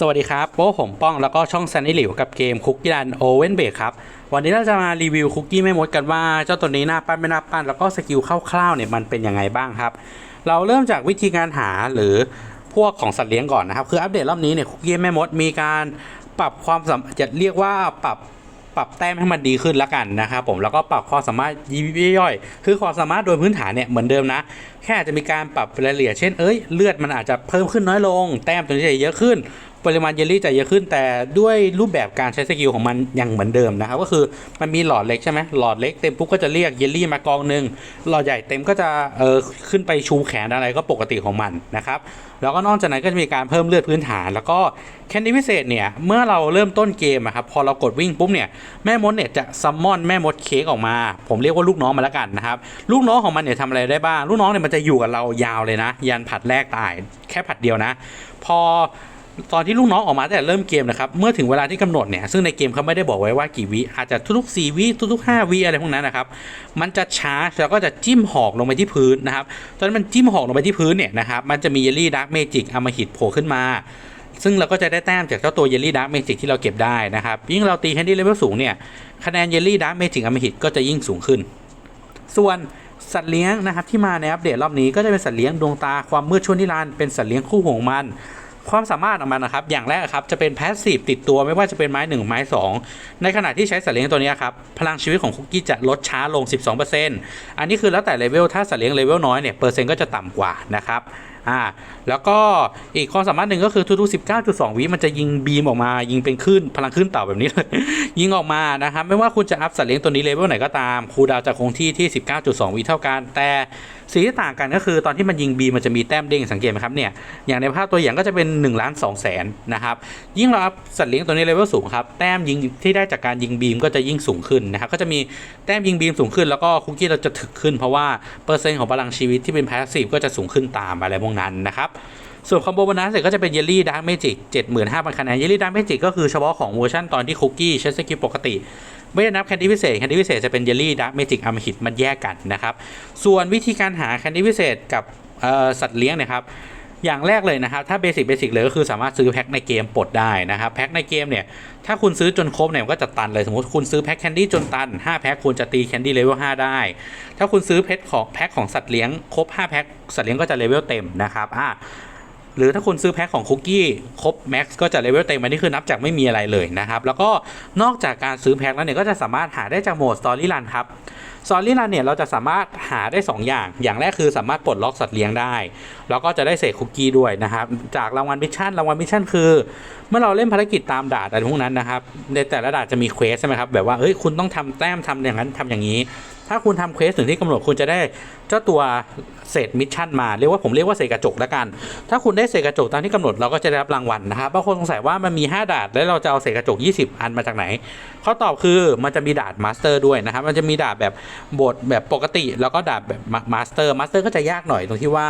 สวัสดีครับ โป้ผมป้องแล้วก็ช่องซันนี่หลิวกับเกมคุกกี้รันโอเว่นเบรกครับ วันนี้เราจะมารีวิวคุกกี้แม่มดกันว่าเจ้าตัวนี้หน้าปั้นไม่น่าปั้น แล้วก็สกิลคร่าวๆเนี่ยมันเป็นยังไงบ้างครับ เราเริ่มจากวิธีการหาหรือพวกของสัตว์เลี้ยงก่อนนะครับ คืออัปเดตรอบนี้เนี่ยคุกกี้แม่มดมีการปรับความสามารถจะเรียกว่าปรับปรับแต้มให้มันดีขึ้นแล้วกันนะครับผมแล้วก็ปรับความสามารถยิบย่อยๆคือความสามารถโดยพื้นฐานเนี่ยเหมือนเดิมนะ แค่อาจจะมีการปรับรายละเอียดเช่นเอ้ยเลือดมันอาจจะเพิ่มขึ้นน้อยลง แต้มตัวนี้จะเยอะขึ้น ปริมาณเยลลี่จะเยอะขึ้นแต่ด้วยรูปแบบการใช้สกิลของมันยังเหมือนเดิมนะครับก็คือมันมีหลอดเล็กใช่ไหมหลอดเล็กเต็มปุ๊บก็จะเรียกเยลลี่มากองหนึ่งหลอดใหญ่เต็มก็จะเออขึ้นไปชูแขนอะไรก็ปกติของมันนะครับแล้วก็นอกจากนั้นก็จะมีการเพิ่มเลือดพื้นฐาน แล้วก็แคนดี้พิเศษเนี่ยเมื่อเราเริ่มต้นเกมอะครับพอเรากดวิ่งปุ๊บเนี่ยแม่มดเนี่ยจะซัมมอนแม่มดเค้กออกมา ผมเรียกว่าลูกน้องมาแล้วกันนะครับลูกน้องของมันเนี่ยทำอะไรได้บ้าง ลูกน้องเนี่ยมันจะอยู่กับเรายาวเลยนะ ยันผัดแรกตายแค่ผัดเดียวนะ พอ ตอนที่ลูกน้องออกมาแต่เริ่มเกมนะครับ เมื่อถึงเวลาที่กำหนดเนี่ย ซึ่งในเกมเขาไม่ได้บอกไว้ว่ากี่วิอาจจะทุกๆ4วิทุกๆ5วิอะไรพวกนั้นนะครับ มันจะชาร์จแล้วก็จะจิ้มหอกลงไปที่พื้นนะครับ ตอนนนมันจิ้มหอกลงไปที่พื้นเนี่ยนะครับ มันจะมีเยลลี่ดาร์กเมจิกอมหิตโผล่ขึ้นมา ซึ่งเราก็จะได้แต้มจากเจ้าตัวเยลลี่ดาร์กเมจิกที่เราเก็บได้นะครับ ยิ่งเราตีแคนดี้เลเวลสูงเนี่ย คะแนนเยลลี่ดาร์กเมจิกอมหิตก็จะยิ่งสูงขึ้น ส่วนสัตว์เลี้ยงนะครับที่มาในอัปเดตรอบนี้ก็จะเป็นสัตว์เลี้ยงดวงตาความมืดชวนิรันดร์เป็นสัตว์เลี้ยงคู่ของมัน ความสามารถของมันนะครับ อย่างแรกครับจะเป็นแพสซีฟติดตัวไม่ว่าจะเป็นไม้1ไม้ 2 ในขณะที่ใช้สัตว์เลี้ยงตัวนี้ครับ พลังชีวิตของคุกกี้จะลดช้าลง 12%อันนี้คือแล้วแต่เลเวลถ้าสัตว์เลี้ยงเลเวลน้อยเนี่ยเปอร์เซ็นต์ก็จะต่ำกว่านะครับอ่าแล้วก็อีกความสามารถหนึ่งก็คือทุกๆ19.2 วิมันจะยิงบีมออกมายิงเป็นคลื่นพลังคลื่นเต่าแบบนี้เลยยิงออกมานะครับ ไม่ว่าคุณจะอัพสัตว์เลี้ยงตัวนี้เลเวลไหนก็ตามคูดาวจะคงที่ที่ 19.2 วิเท่ากันแต่ สิ่งที่ต่างกันก็คือตอนที่มันยิงบีมมันจะมีแต้มเด้งสังเกตไหมครับเนี่ยอย่างในภาพตัวอย่างก็จะเป็น1ล้านสองแสนนะครับยิ่งเราอัพสัตว์เลี้ยงตัวนี้เลเวลสูงครับแต้มยิงที่ได้จากการยิงบีมก็จะยิ่งสูงขึ้นนะครับก็จะมีแต้มยิงบีมสูงขึ้น แล้วก็คุกกี้เราจะถึกขึ้น เพราะว่าเปอร์เซ็นต์ของพลังชีวิตที่เป็นพาสซีฟก็จะสูงขึ้นตามอะไรพวกนั้นนะครับ ส่วนคอมโบโบนัสเนี่ยก็จะเป็นเยลลี่ดาร์กเมจิก75,000คะแนนเยลลี่ดาร์กเมจิกก็คือเฉพาะของเวอร์ชันตอนที่คุกกี้ใช้สกิลปกติ ไม่ได้นับแคนดี้พิเศษแคนดี้พิเศษจะเป็นเยลลี่ดาร์กเมจิกอมหิตมันแยกกันนะครับส่วนวิธีการหาแคนดี้พิเศษกับสัตว์เลี้ยงนะครับอย่างแรกเลยนะครับ ถ้าเบสิกเบสิกเลยก็คือสามารถซื้อแพ็คในเกมปลดได้นะครับแพ็คในเกมเนี่ย ถ้าคุณซื้อจนครบเนี่ยมันก็จะตันเลย สมมติคุณซื้อแพ็คแคนดี้จนตัน 5 แพ็คคุณจะตีแคนดี้เลเวล5ได้ ถ้าคุณซื้อเพชรของแพ็คของสัตว์เลี้ยงครบ 5 แพ็คสัตว์เลี้ยงก็จะเลเวลเต็มนะครับอะ หรือถ้าคุณซื้อแพ็คของคุกกี้ครบแม็กซ์ก็จะเลเวลเต็มอันนี้คือนับจากไม่มีอะไรเลยนะครับ แล้วก็นอกจากการซื้อแพ็คแล้วเนี่ยก็จะสามารถหาได้จากโหมดสตอรี่รันครับสตอรี่รันเนี่ยเราจะสามารถหาได้ 2 อย่าง อย่างแรกคือสามารถปลดล็อกสัตว์เลี้ยงได้ แล้วก็จะได้เศษคุกกี้ด้วยนะครับ จากรางวัลมิชชั่น รางวัลมิชชั่นคือ เมื่อเราเล่นภารกิจตามด่านอะไรพวกนั้นนะครับ ในแต่ละด่านจะมีเควสใช่ไหมครับ แบบว่าเฮ้ย คุณต้องทำแต้มทำอย่างนั้นทำอย่างนี้ ถ้าคุณทำเควสถึงที่กำหนดคุณจะได้เจ้าตัวเศษมิชชั่นมา เรียกว่าผมเรียกว่าเศษกระจกแล้วกัน ถ้าคุณได้เศษกระจกตามที่กำหนดเราก็จะได้รับรางวัลนะครับ บางคนสงสัยว่ามันมี 5 ดาดแล้วเราจะเอาเศษกระจก 20 อันมาจากไหนเขาตอบคือมันจะมีดาดมาสเตอร์ด้วยนะครับ มันจะมีดาดแบบบทแบบปกติแล้วก็ดาดแบบมาสเตอร์มาสเตอร์ก็จะยากหน่อยตรงที่ว่า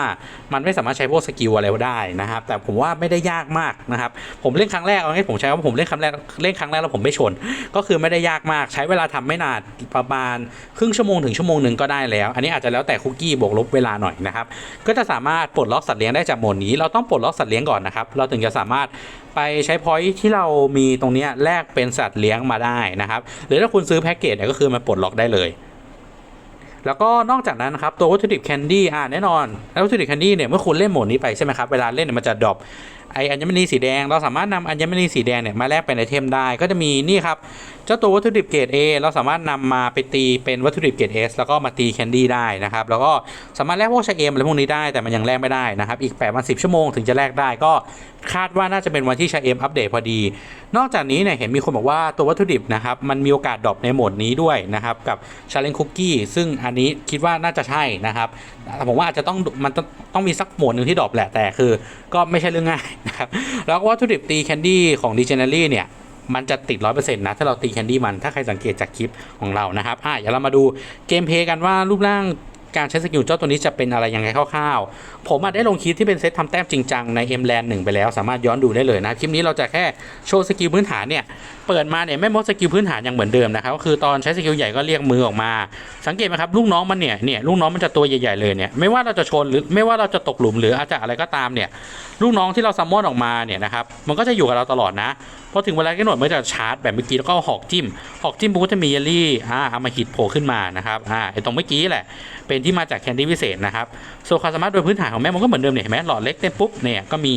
มันไม่สามารถใช้พวกสกิลอะไรได้นะครับ แต่ผมว่าไม่ได้ยากมากนะครับ ผมเล่นครั้งแรกเอางี้ผมใช้ว่าผมเล่นครั้งแรกเล่นครั้งแรกแล้วผมไม่ชน ก็คือไม่ได้ยากมาก ใช้เวลาทำไม่นานประมาณครึ่งชั่วโมงถึงชั่วโมงหนึ่งก็ได้แล้ว อันนี้อาจจะแล้วแต่คุกกี้บวกลบเวลาหน่อยนะครับ ก็จะสามารถปลดล็อกสัตว์เลี้ยงได้จากโหมดนี้ เราต้องปลดล็อกสัตว์เลี้ยงก่อนนะครับ เราถึงจะสามารถไปใช้พอยที่เรามีตรงนี้แลกเป็นสัตว์เลี้ยงมาได้นะครับ หรือถ้าคุณซื้อแพ็กเกจเนี่ยก็คือมันปลดล็อกได้เลย แล้วก็นอกจากนั้นนะครับตัววัตถุดิบแคนดี้อ่าแน่นอนแล้ววัตถุดิบแคนดี้เนี่ยเมื่อคุณเล่นโหมดนี้ไปใช่ไหมครับเวลาเล่นเนี่ยมันจะดรอป ไออัญมณีสีแดง เราสามารถนำอัญมณีสีแดงเนี่ยมาแลกเป็นไอเทมได้ ก็จะมีนี่ครับ เจ้าตัววัตถุดิบเกรด A เราสามารถนำมาไปตีเป็นวัตถุดิบเกรด S แล้วก็มาตีแคนดี้ได้นะครับ แล้วก็สามารถแลกพวกชาเอมอะไรพวกนี้ได้ แต่มันยังแลกไม่ได้นะครับ อีก8วัน10 ชั่วโมงถึงจะแลกได้ ก็คาดว่าน่าจะเป็นวันที่ชาเอมอัปเดตพอดี นอกจากนี้เนี่ยเห็นมีคนบอกว่าตัววัตถุดิบนะครับมันมีโอกาสดรอปในโหมดนี้ด้วยนะครับกับชาเลนคุกกี้ซึ่งอันนี้คิดว่าน่าจะใช่นะครับแต่ผมว่าอาจจะต้องมันต้องมีสักโหมดหนึ่งที่ดรอปแหละแต่คือ ก็ไม่ใช่เรื่องง่ายนะครับแล้ววัตถุดิบตีแคนดี้ของดิเจเนอรี่เนี่ยมันจะติด 100%นะ ถ้าเราตีแคนดี้มัน ถ้าใครสังเกตจากคลิปของเรานะครับ อะเดี๋ยวเรามาดูเกมเพย์กันว่ารูปร่าง การใช้สกิลเจ้าตัวนี้จะเป็นอะไรยังไงคร่าวๆ ผมอาจได้ลงคลิปที่เป็นเซตทำแต้มจริงจังใน M Land 1ไปแล้ว สามารถย้อนดูได้เลยนะ คลิปนี้เราจะแค่โชว์สกิลพื้นฐานเนี่ย เปิดมาเนี่ยแม่มดสกิลพื้นฐานยังเหมือนเดิมนะครับ ก็คือตอนใช้สกิลใหญ่ก็เรียกมือออกมา สังเกตไหมครับลูกน้องมันเนี่ย เนี่ยลูกน้องมันจะตัวใหญ่ๆเลยเนี่ย ไม่ว่าเราจะชนหรือไม่ว่าเราจะตกหลุมหรืออาจจะอะไรก็ตามเนี่ย ลูกน้องที่เราซัมมอนออกมาเนี่ยนะครับ มันก็จะอยู่กับเราตลอดนะ อถึงเวลาที่หน่วยมันจะชาร์จแบบเมื่อกี้แล้วก็หอกจิ้ม หอกจิ้มปุ๊บก็จะมีเยลลี่อ่าเอามาหิดโผล่ขึ้นมานะครับอ่าไอตรงเมื่อกี้แหละ เป็นที่มาจากแคนดี้พิเศษนะครับส่วนความสามารถโดยพื้นฐานของแม่มันก็เหมือนเดิมเนี่ยเห็นไหมหลอดเล็กเต็มปุ๊บเนี่ยก็มี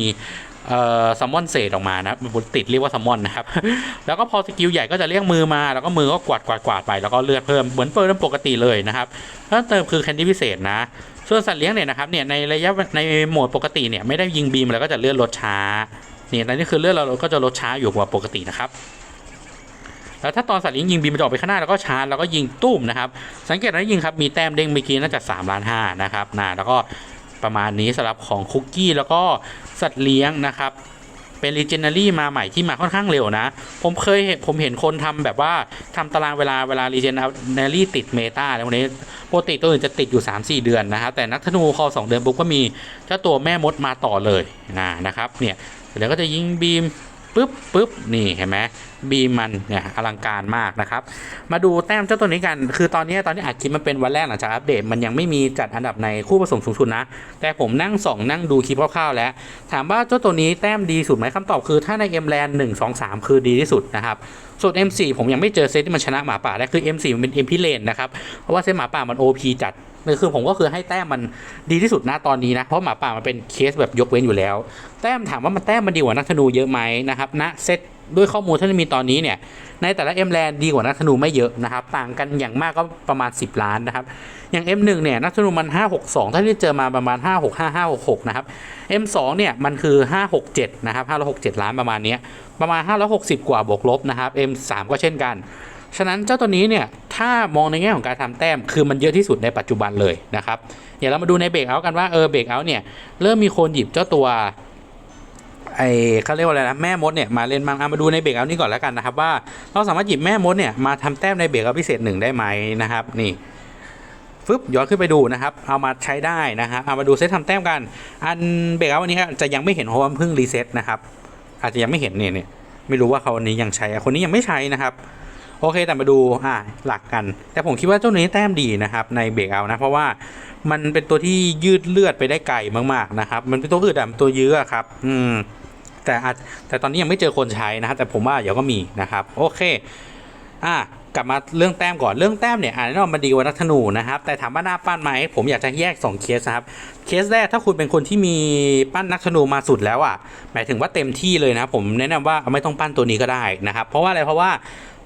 เอ่อซัมมอนเศษออกมานะติดเรียกว่าซัมมอนนะครับ แล้วก็พอสกิลใหญ่ก็จะเรียกมือมา แล้วก็มือก็กวาดกวาดกวาดไป แล้วก็เลือดเพิ่ม เหมือนเปิดปกติเลยนะครับแล้วเติมคือแคนดี้พิเศษนะ ส่วนสัตว์เลี้ยงเนี่ยนะครับเนี่ยในระยะในโหมดปกติเนี่ยไม่ได้ยิงบีมแล้วก็จะเลือนลดช้า เนี่ยนั่นนี่คือเลือนเราก็จะลดช้าอยู่กว่าปกตินะครับแล้วถ้าตอนสัตว์เลี้ยงยิงบีมมันจะออกไปข้างหน้าแล้วก็ชาร์จแล้วก็ยิงตุ้มนะครับ สังเกตนะยิงครับมีแต้มเด้งเมื่อกี้น่าจะ3ล้านห้านะครับนะแล้วก็ประมาณนี้สำหรับของคุกกี้แล้วก็สัตว์เลี้ยงนะครับเป็น Legendary มาใหม่ที่มาค่อนข้างเร็วนะ ผมเคยเห็นผมเห็นคนทำแบบว่าทำตารางเวลาเวลา Legendary ติดเมตาอะไรพวกนี้ปกติตัวอื่นจะติดอยู่ 3-4 เดือนนะครับแต่นักธนูคอ2เดือนปุ๊บก็มีเจ้าตัวแม่มดมาต่อเลยนะนะครับเนี่ย เดี๋ยวก็จะยิงบีมปึ๊บปึ๊บนี่เห็นไหม บีมันเนี่ยอลังการมากนะครับ มาดูแต้มเจ้าตัวนี้กัน คือตอนนี้ตอนนี้อัดคลิปมันเป็นวันแรกหลังจากอัปเดตมันยังไม่มีจัดอันดับในคู่ผสมสูงสุดนะ แต่ผมนั่งส่องนั่งดูคลิปคร่าวๆแล้ว ถามว่าเจ้าตัวนี้แต้มดีสุดไหมคำตอบคือถ้าใน M Land 1 2 3คือดีที่สุดนะครับส่วน M4 ผมยังไม่เจอเซตที่มันชนะหมาป่าได้คือ M4 มันเป็น M พิเลนนะครับเพราะว่าเซตหมาป่ามัน OP จัดคือผมก็คือให้แต้มมันดีที่สุดนะตอนนี้นะเพราะหมาป่ามันเป็นเคสแบบยกเว้นอยู่แล้ว แต้มถามว่ามันแต้มมันดีกว่านักธนูเยอะไหมนะครับณเซต ด้วยข้อมูลที่มีตอนนี้เนี่ยในแต่ละ M Land ดีกว่านักธนูไม่เยอะนะครับต่างกันอย่างมากก็ประมาณ 10 ล้านนะครับอย่าง M1 เนี่ยนักธนูมัน 562 ถ้าที่เจอมาประมาณ 565 566 นะครับ M2 เนี่ยมันคือ 567 นะครับ 567 ล้านประมาณนี้ประมาณ 560 กว่าบวกลบนะครับ M3 ก็เช่นกัน ฉะนั้นเจ้าตัวนี้เนี่ยถ้ามองในแง่ของการทำแต้มคือมันเยอะที่สุดในปัจจุบันเลยนะครับเดี๋ยวเรามาดูในเบรกเอาท์กันว่าเออเบรกเอาท์เนี่ยเริ่มมีคนหยิบเจ้าตัว ไอเขาเรียกว่าอะไรนะแม่มดเนี่ยมาเล่นบ้างอะมาดูในเบรกเอานี้ก่อนแล้วกันนะครับว่าเราสามารถหยิบแม่มดเนี่ยมาทำแต้มในเบรกเอาพิเศษหนึ่งได้ไหมนะครับนี่ฟึบย้อนขึ้นไปดูนะครับเอามาใช้ได้นะครับเอามาดูเซตทำแต้มกัน อันเบรกเอาวันนี้ครับจะยังไม่เห็นเพราะว่าเพิ่งรีเซ็ตนะครับอาจจะยังไม่เห็นเนี่ยเนี่ยไม่รู้ว่าเขาวันนี้ยังใช้คนนี้ยังไม่ใช้นะครับโอเคแต่มาดูอ่าหลักกัน แต่ผมคิดว่าเจ้านี้แต้มดีนะครับในเบรกเอานะเพราะว่ามันเป็นตัวที่ยืดเลือดไปได้ไกลมากๆนะครับ มันเป็นตัวอืดอะตัวยื้อครับ อืม แต่อาจแต่ตอนนี้ยังไม่เจอคนใช้นะครับแต่ผมว่าเดี๋ยวก็มีนะครับโอเคอะกลับมาเรื่องแต้มก่อนเรื่องแต้มเนี่ยอ่านแน่นอนมันดีกว่านักธนูนะครับ แต่ถามว่าหน้าปั้นไหมผมอยากจะแยก 2 เคสนะครับ เคสแรกถ้าคุณเป็นคนที่มีปั้นนักธนูมาสุดแล้วอะหมายถึงว่าเต็มที่เลยนะผมแนะนำว่าไม่ต้องปั้นตัวนี้ก็ได้นะครับ เพราะว่าอะไรเพราะว่า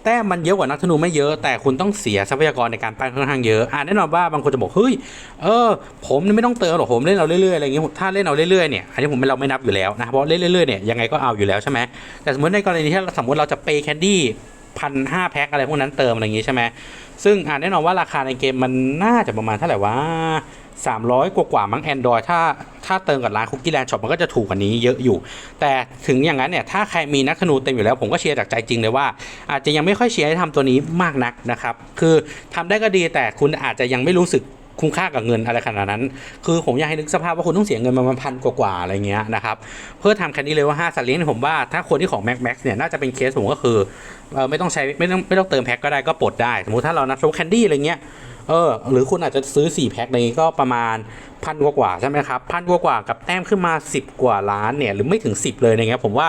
แต้มมันเยอะกว่านักธนูไม่เยอะแต่คุณต้องเสียทรัพยากรในการปั้นค่อนข้างเยอะอ่าแน่นอนว่าบางคนจะบอกเฮ้ยเออผมไม่ต้องเติมหรอกผมเล่นเอาเรื่อยๆอะไรอย่างเงี้ยถ้าเล่นเอาเรื่อยๆเนี่ยอันนี้ผมเราไม่นับอยู่แล้วนะเพราะเล่นเรื่อยๆเนี่ยยังไงก็เอาอยู่แล้วใช่ไหมแต่สมมติในกรณีที่สมมติเราจะเปย์แคนดี้พันห้าแพ็คอะไรพวกนั้นเติมอะไรอย่างงี้ใช่ไหมซึ่งอ่าแน่นอนว่าราคาในเกมมันน่าจะประมาณเท่าไหร่วะ 300 กว่ากว่ามั้ง Android ถ้าถ้าเติมกับร้านคุกกี้แลนด์ช็อปมันก็จะถูกกว่านี้เยอะอยู่ แต่ถึงอย่างนั้นเนี่ย ถ้าใครมีนักธนูเต็มอยู่แล้วผมก็เชียร์จากใจจริงเลยว่า อาจจะยังไม่ค่อยเชียร์ให้ทำตัวนี้มากนักนะครับ คือทำได้ก็ดีแต่คุณอาจจะยังไม่รู้สึกคุ้มค่ากับเงินอะไรขนาดนั้น คือผมอยากให้นึกสภาพว่าคุณต้องเสียเงินประมาณพันกว่าๆอะไรเงี้ยนะครับ เพื่อทำแค่นี้เลยว่า 5สัตว์เลี้ยงผมว่าถ้าคนที่ของ Mac Max เนี่ยน่าจะเป็นเคสผมก็คือออไม่ต้องใช้ไม่ต้องไม่ต้องเติมแพ็คก็ได้ก็ปลดได้ สมมติถ้าเรานับโชว์แคนดี้อะไรเงี้ย เออ หรือคุณอาจจะซื้อ 4 แพ็คในนี้ก็ประมาณพันกว่าๆใช่ไหมครับพันกว่าๆกับแต้มขึ้นมา 10 กว่าล้านเนี่ย หรือไม่ถึง 10 เลยอย่างเงี้ยผมว่า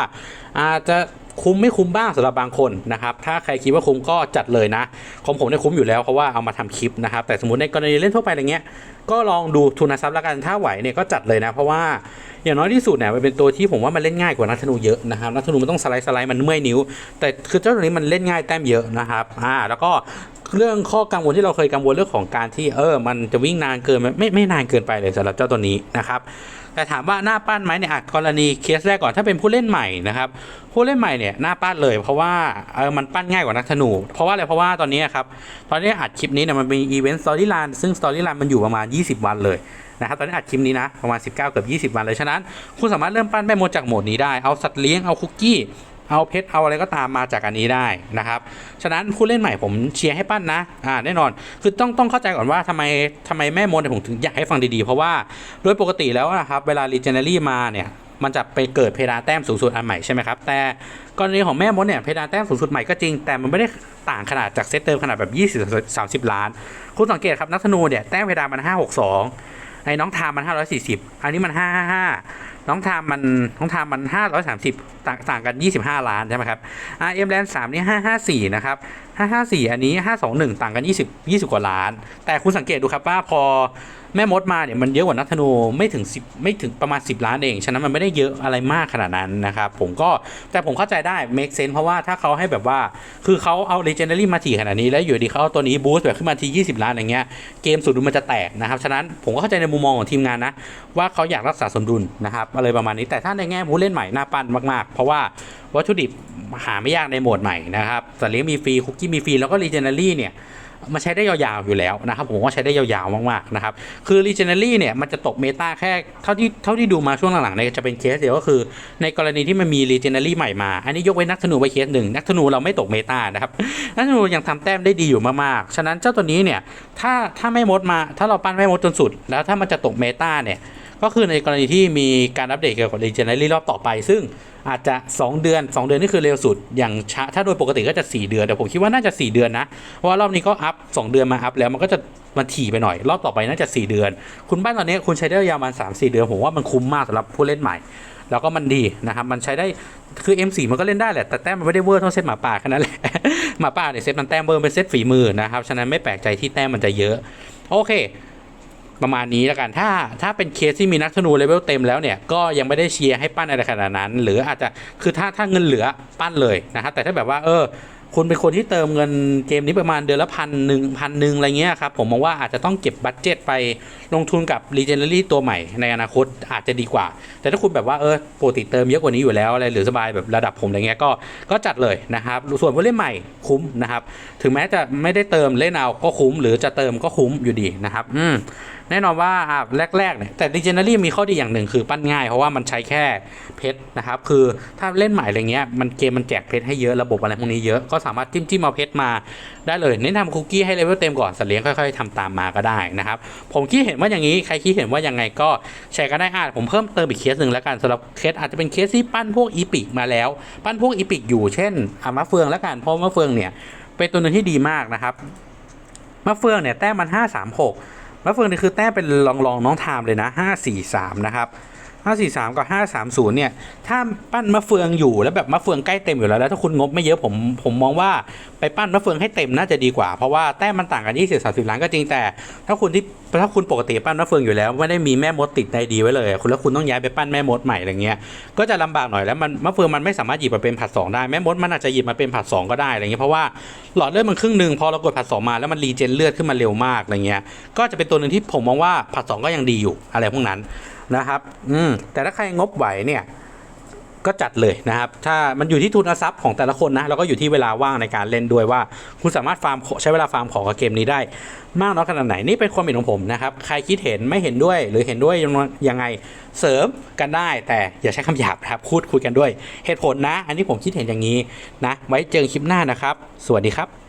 อาจจะ คุ้มไม่คุ้มบ้างสำหรับบางคนนะครับถ้าใครคิดว่าคุ้มก็จัดเลยนะของผมเนี่ยคุ้มอยู่แล้วเพราะว่าเอามาทำคลิปนะครับแต่สมมติในกรณีเล่นทั่วไปอะไรเงี้ยก็ลองดูทุนทรัพย์แล้วกันถ้าไหวเนี่ยก็จัดเลยนะ เพราะว่าอย่างน้อยที่สุดเนี่ยมันเป็นตัวที่ผมว่ามันเล่นง่ายกว่านักธนูเยอะนะครับนักธนูมันต้องสไลด์สไลด์มันเมื่อยนิ้ว แต่คือเจ้าตัวนี้มันเล่นง่ายแต้มเยอะนะครับอ่าแล้วก็เรื่องข้อกังวลที่เราเคยกังวลเรื่องของการที่เออ มันจะวิ่งนานเกินไมไม่ไม่นานเกินไปเลยสำหรับเจ้าตัวนี้นะครับแต่ถามว่าหน้าปั้นไหมเนี่ยกรณีเคสแรกก่อนถ้าเป็นผู้เล่นใหม่นะครับ ผู้เล่นใหม่เนี่ยหน้าปั้นเลย เพราะว่าเออมันปั้นง่ายกว่านักธนู เพราะว่าอะไรเพราะว่าตอนนี้ครับตอนนี้อัดคลิปนี้เนี่ยมันมีอีเวนต์สตอรี่ไลน์ซึ่งสตอรี่ไลน์มันอยู่ประมาณ 20 วันเลยนะครับตอนนี้อัดคลิปนี้นะประมาณ 19 เกือบ 20 วันเลยฉะนั้น คุณสามารถเริ่มปั้นแม่มดจากโหมดนี้ได้เอาสัตว์เลี้ยงเอาคุกกี้เอาเพชรเอาอะไรก็ตามมาจากอันนี้ได้นะครับ ฉะนั้นผู้เล่นใหม่ผมเชียร์ให้ปั้นนะ อ่าแน่นอน คือต้องต้องเข้าใจก่อนว่าทำไมทำไมแม่มดผมถึงอยากให้ฟังดีๆ เพราะว่าโดยปกติแล้วนะครับเวลา Legendary มาเนี่ย มันจะไปเกิดเพดานแต้มสูงสุดอันใหม่ใช่ไหมครับแต่กรณีของแม่มดเนี่ยเพดานแต้มสูงสุดใหม่ก็จริง แต่มันไม่ได้ต่างขนาดจากเซตเติมขนาดแบบ 20 30 ล้าน คุณสังเกตครับนักธนูเนี่ยแต้มเพดานมัน562ไอ้น้องทามมัน 540 อันนี้มัน 555 น้องทามมันน้องทามมัน 530 ต่างต่างกัน 25 ล้านใช่ไหมครับ RM Land 3นี่554 นะครับ 554 อันนี้ 521 ต่างกัน 20 20 กว่าล้าน แต่คุณสังเกตดูครับว่าพอแม่มดมาเนี่ยมันเยอะกว่านักธนูไม่ถึง 10 ไม่ถึงประมาณ 10 ล้านเอง ฉะนั้นมันไม่ได้เยอะอะไรมากขนาดนั้นนะครับผมก็แต่ผมเข้าใจได้ make sense เพราะว่าถ้าเขาให้แบบว่าคือเขาเอา legendary มาถี่ขนาดนี้แล้วอยู่ดีเขาเอาตัวนี้บูสต์แบบขึ้นมาที20 ล้านอย่างเงี้ยเกมสุดมันจะแตกนะครับฉะนั้นผมก็เข้าใจในมุมมองของทีมงานนะว่าเขาอยากรักษาสมดุลนะครับอะไรประมาณนี้ แต่ถ้าในแง่ผู้เล่นใหม่น่าปั้นมากๆ เพราะว่าวัตถุดิบหาไม่ยากในโหมดใหม่นะครับสัตว์เลี้ยงมีฟรีคุกกี้มีฟรีแล้วก็ legendary เนี่ยมันใช้ได้ยาวๆอยู่แล้วนะครับผมว่าใช้ได้ยาวๆมากๆนะครับคือ Legendary เนี่ยมันจะตกเมตาแค่เท่าที่เท่าที่ดูมาช่วงหลังๆเนี่ยจะเป็นเคสเดียวก็คือ ในกรณีที่มันมี Legendary ใหม่มา อันนี้ยกเว้นนักธนูไว้เคสหนึ่งนักธนูเราไม่ตกเมตานะครับนักธนูยังทำแต้มได้ดีอยู่มากๆ ฉะนั้นเจ้าตัวนี้เนี่ยถ้าถ้าไม่มดมาถ้าเราปั้นไม่มดจนสุด แล้วถ้ามันจะตกเมตาเนี่ย ก็คือในกรณีที่มีการอัปเดตเกี่ยวกับ Legendary รอบต่อไป ซึ่งอาจจะ 2 เดือน 2 เดือนนี่คือเร็วสุด อย่างช้าถ้าโดยปกติก็จะ 4 เดือน แต่ผมคิดว่าน่าจะ 4 เดือนนะ เพราะว่ารอบนี้ก็อัพ 2 เดือนมาอัพแล้วมันก็จะมันถี่ไปหน่อย รอบต่อไปน่าจะ 4 เดือน คุณบ้านตอนนี้คุณใช้ได้ยาวมัน3 4 เดือน ผมว่ามันคุ้มมากสำหรับผู้เล่นใหม่ แล้วก็มันดีนะครับ มันใช้ได้ คือ M4 มันก็เล่นได้แหละ แต่แต้มมันไม่ได้เวอร์เท่าเซตหมาป่าแค่นั้นแหละ หมาป่าเนี่ยเซตมันแต้มเวอร์เป็นเซตฝีมือนะครับ ฉะนั้นไม่แปลกใจที่แต้มมันจะเยอะ โอเค ประมาณนี้แล้วกัน ถ้าถ้าเป็นเคสที่มีนักธนูเลเวลเต็มแล้วเนี่ยก็ยังไม่ได้เชียร์ให้ปั้นอะไรขนาดนั้น หรืออาจจะคือถ้าถ้าเงินเหลือปั้นเลยนะครับแต่ถ้าแบบว่าเออคุณเป็นคนที่เติมเงินเกมนี้ประมาณเดือนละพันหนึ่งพันหนึ่งอะไรเงี้ยครับผมมองว่าอาจจะต้องเก็บบัตเจตไปลงทุนกับ Legendary ตัวใหม่ในอนาคตอาจจะดีกว่า แต่ถ้าคุณแบบว่าเออปกติเติมเยอะกว่านี้อยู่แล้วอะไรหรือสบายแบบระดับผมอะไรเงี้ยก็ก็จัดเลยนะครับส่วนผู้เล่นใหม่คุ้มนะครับ ถึงแม้จะไม่ได้เติมเล่นเอาก็คุ้ม หรือจะเติมก็คุ้มอยู่ดีนะครับ อืม แน่นอนว่าอะแรกๆเนี่ยแต่ Legendary มีข้อดีอย่างหนึ่งคือปั้นง่าย เพราะว่ามันใช้แค่เพชรนะครับคือถ้าเล่นใหม่อะไรเงี้ยมันเกมมันแจกเพชรให้เยอะระบบอะไรพวกนี้เยอะก็สามารถจิ้มจิ้มเอาเพชรมาได้เลยเน้นทำคุกกี้ให้เลเวลเต็มก่อนสัตว์เลี้ยงค่อยๆทำตามมาก็ได้นะครับผมคิดเห็นว่าอย่างนี้ใครคิดเห็นว่ายังไงก็แชร์กันได้อะผมเพิ่มเติมอีกเคสหนึ่งแล้วกันสำหรับเคสอาจจะเป็นเคสที่ปั้นพวกอีพิกมาแล้ว ปั้นพวกอีพิกอยู่เช่นอะมะเฟืองแล้วกันเพราะมะเฟืองเนี่ยเป็นตัวหนึ่งที่ดีมากนะครับมะเฟืองเนี่ยแต้มมัน 536 มะเฟืองนี่คือแต้มเป็นรองรองๆน้องไทม์เลยนะ 543 นะครับ 543 กับ 530 เนี่ย ถ้าปั้นมะเฟืองอยู่แล้วแบบมะเฟืองใกล้เต็มอยู่แล้วแล้วถ้าคุณงบไม่เยอะผมผมมองว่าไปปั้นมะเฟืองให้เต็มน่าจะดีกว่า เพราะว่าแต้มมันต่างกัน 20 30 ล้านก็จริงแต่ ถ้าคุณที่ถ้าคุณปกติปั้นมะเฟืองอยู่แล้วไม่ได้มีแม่มดติดในดีไว้เลยคุณแล้วคุณต้องย้ายไปปั้นแม่มดใหม่อะไรเงี้ยก็จะลำบากหน่อยแล้วมันมะเฟืองมันไม่สามารถหยิบมาเป็นผัดสองได้แม่มดมันอาจจะหยิบมาเป็นผัดสองก็ได้อะไรเงี้ยเพราะว่าหลอดเลือดมันครึ่งหนึ่งพอเรากดผัดสองมาแล้วมันรีเจนเลือดขึ้นมาเร็วมากอะไรเงี้ยก็จะเป็นตัวหนึ่งที่ผมมองว่าผัดสองก็ยังดีอยู่อะไรพวกนั้น นะครับ อืม แต่ถ้าใครงบไหวเนี่ย ก็จัดเลยนะครับ ถ้ามันอยู่ที่ทุนทรัพย์ของแต่ละคนนะ แล้วก็อยู่ที่เวลาว่างในการเล่นด้วยว่า คุณสามารถฟาร์มใช้เวลาฟาร์มของกับเกมนี้ได้ มากน้อยขนาดไหน นี่เป็นความเห็นของผมนะครับ ใครคิดเห็นไม่เห็นด้วยหรือเห็นด้วยยังไง เสริมกันได้ แต่อย่าใช้คำหยาบนะครับ พูดคุยกันด้วย เหตุผลนะ อันนี้ผมคิดเห็นอย่างนี้นะ ไว้เจอคลิปหน้านะครับ สวัสดีครับ